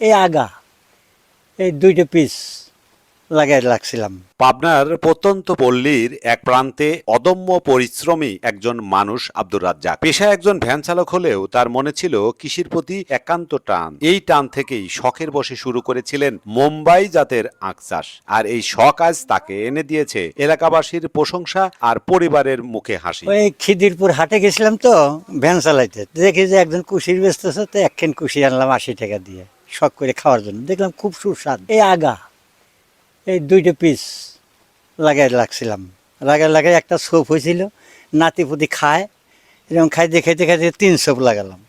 এই আগা এই দুইটা পিস লাগাই রাখছিলাম। পাবনার প্রত্যন্ত পল্লীর এক প্রান্তে অদম্য পরিশ্রমী একজন মানুষ আব্দুর রাজ্জাক। পেশায় একজন ভ্যান চালক হলেও তার মনে ছিল কৃষির প্রতি একান্ত টান। এই টান থেকেই শখের বসে শুরু করেছিলেন মুম্বাই জাতের আখ চাষ। আর এই শখ আজ তাকে এনে দিয়েছে এলাকাবাসীর প্রশংসা আর পরিবারের মুখে হাসি। ওই খিদিরপুর হাটে গেছিলাম তো ভ্যান চালাইতে। দেখি যে একজন কুশির বেচতেছে তো একখান কুশি আনলাম আশি টাকা দিয়ে। শখ করে খাওয়ার জন্য। দেখলাম খুব সুস্বাদ। এই আগা, এই দুইটা পিস লাগাই রাখছিলাম। লাগাই লাগাই একটা সোপ হয়েছিল নাতিপুতি খায়, এরকম খাইতে খাইতে খাইতে তিন সোপ লাগালাম।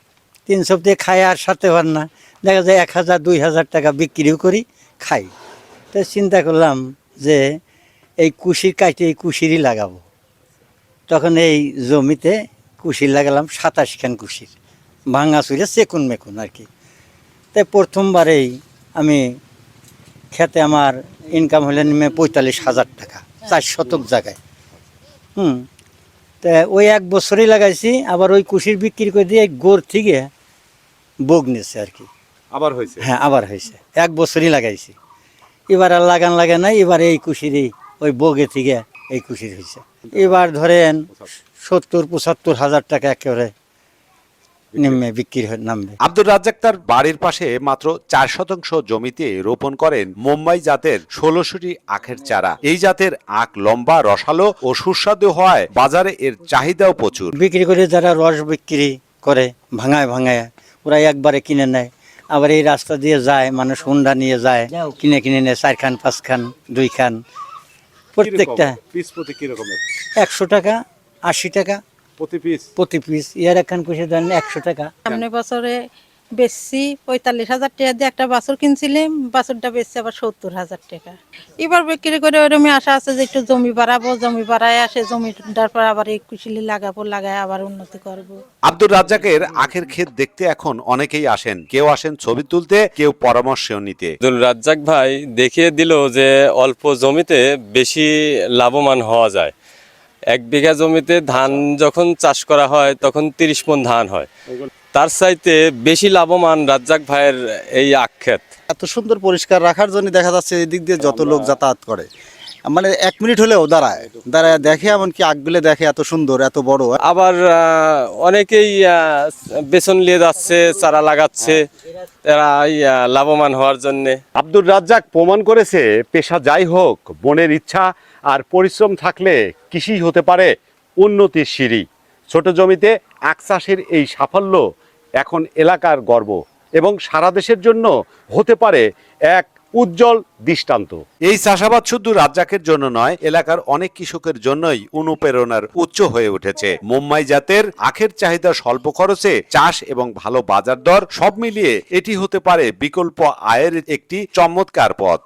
তিন সোপ দিয়ে খায় আর সারতে পার না। দেখা যায় এক হাজার, দুই হাজার টাকা বিক্রিও করি, খাই। তো চিন্তা করলাম যে এই কুশির কাটে এই কুশিরই লাগাবো। তখন এই জমিতে কুশির লাগালাম সাতাশ খান কুশির। ভাঙা চুরে চেকুন মেকুন আর কি। তাই প্রথমবারেই আমি খেতে আমার ইনকাম হলে নেমে পঁয়তাল্লিশ হাজার টাকা চার শতক জায়গায়। হুম তা ওই এক বছরই লাগাইছি আবার ওই কুশির বিক্রি করে দিয়ে গোড় থেকে বোগ নিয়েছে আর কি। আবার হয়েছে? হ্যাঁ আবার হয়েছে এক বছরই লাগাইছি। এবার আর লাগান লাগে নাই এবার এই কুশিরই ওই বগে থেকে এই কুশির হয়েছে। এবার ধরেন সত্তর পঁচাত্তর হাজার টাকা একেবারে নেমে বিক্রি হয়ে নামবে। আব্দুর রাজ্জাক তার বাড়ির পাশে মাত্র চার শতাংশ জমিতে রোপণ করেন মুম্বাই জাতের ষোলোশোটি আখের চারা। এই জাতের আখ লম্বা রসালো ও সুস্বাদু হওয়ায় বাজারে এর চাহিদাও প্রচুর। বিক্রি করে যারা রস বিক্রি করে ভাঙায় ভাঙায় ওরা একবারে কিনে নেয়। আবার এই রাস্তা দিয়ে যায় মানুষ হুন্ডা নিয়ে যায় কিনে কিনে নেয় চার খান পাঁচ খান দুই খান। প্রত্যেকটা একশো টাকা আশি টাকা প্রতি পিস প্রতি পিস ইয়ার একখান কুশি ধরেন একশো টাকা। সামনে বছরে বেচছি পঁয়তাল্লিশ হাজার টাকা দিয়ে একটা বাছুর কিনছিলাম বাছুরটা বেচছি আবার সত্তর হাজার টাকা। এবার বিক্রি করে ওরকমই আশা আছে যে একটু জমি বাড়াবো জমি বাড়ায় আসে জমিটার পর আবার এই কুশিলি লাগাবো লাগায় আবার উন্নতি করব। আব্দুর রাজ্জাকের আখের ক্ষেত দেখতে এখন অনেকেই আসেন। কেউ আসেন ছবি তুলতে কেউ পরামর্শ নিতে। আব্দুল রাজ্জাক ভাই দেখিয়ে দিল যে অল্প জমিতে বেশি লাভবান হওয়া যায়। এক বিঘা জমিতে ধান যখন চাষ করা হয় তখন তিরিশ মন ধান হয়। তার চাইতে বেশি লাভবান রাজ্জাক ভাইয়ের এই আক্ষেত এত সুন্দর পরিষ্কার রাখার জন্য দেখা যাচ্ছে এদিক দিয়ে যত লোক যাতায়াত করে। মানে এক মিনিট হলেও দাঁড়ায়। দাঁড়ায় দেখে এমনকি আগগুলো দেখে এত সুন্দর এত বড়। আবার অনেকেই বেসন নিয়ে যাচ্ছে চারা লাগাচ্ছে। তারা লাভবান হওয়ার জন্যে। আব্দুর রাজ্জাক প্রমাণ করেছে, পেশা যাই হোক, বনের ইচ্ছা আর পরিশ্রম থাকলে কৃষি হতে পারে উন্নতির সিঁড়ি। ছোট জমিতে আখ চাষের এই সাফল্য এখন এলাকার গর্ব এবং সারা দেশের জন্য হতে পারে এক উজ্জ্বল দৃষ্টান্ত। এই চাষাবাদ শুধু রাজ্জাকের জন্য নয়, এলাকার অনেক কৃষকের জন্যই অনুপ্রেরণার উচ্চ হয়ে উঠেছে। মুম্বাই জাতের আখের চাহিদা স্বল্প খরচে চাষ এবং ভালো বাজার দর সব মিলিয়ে এটি হতে পারে বিকল্প আয়ের একটি চমৎকার পথ।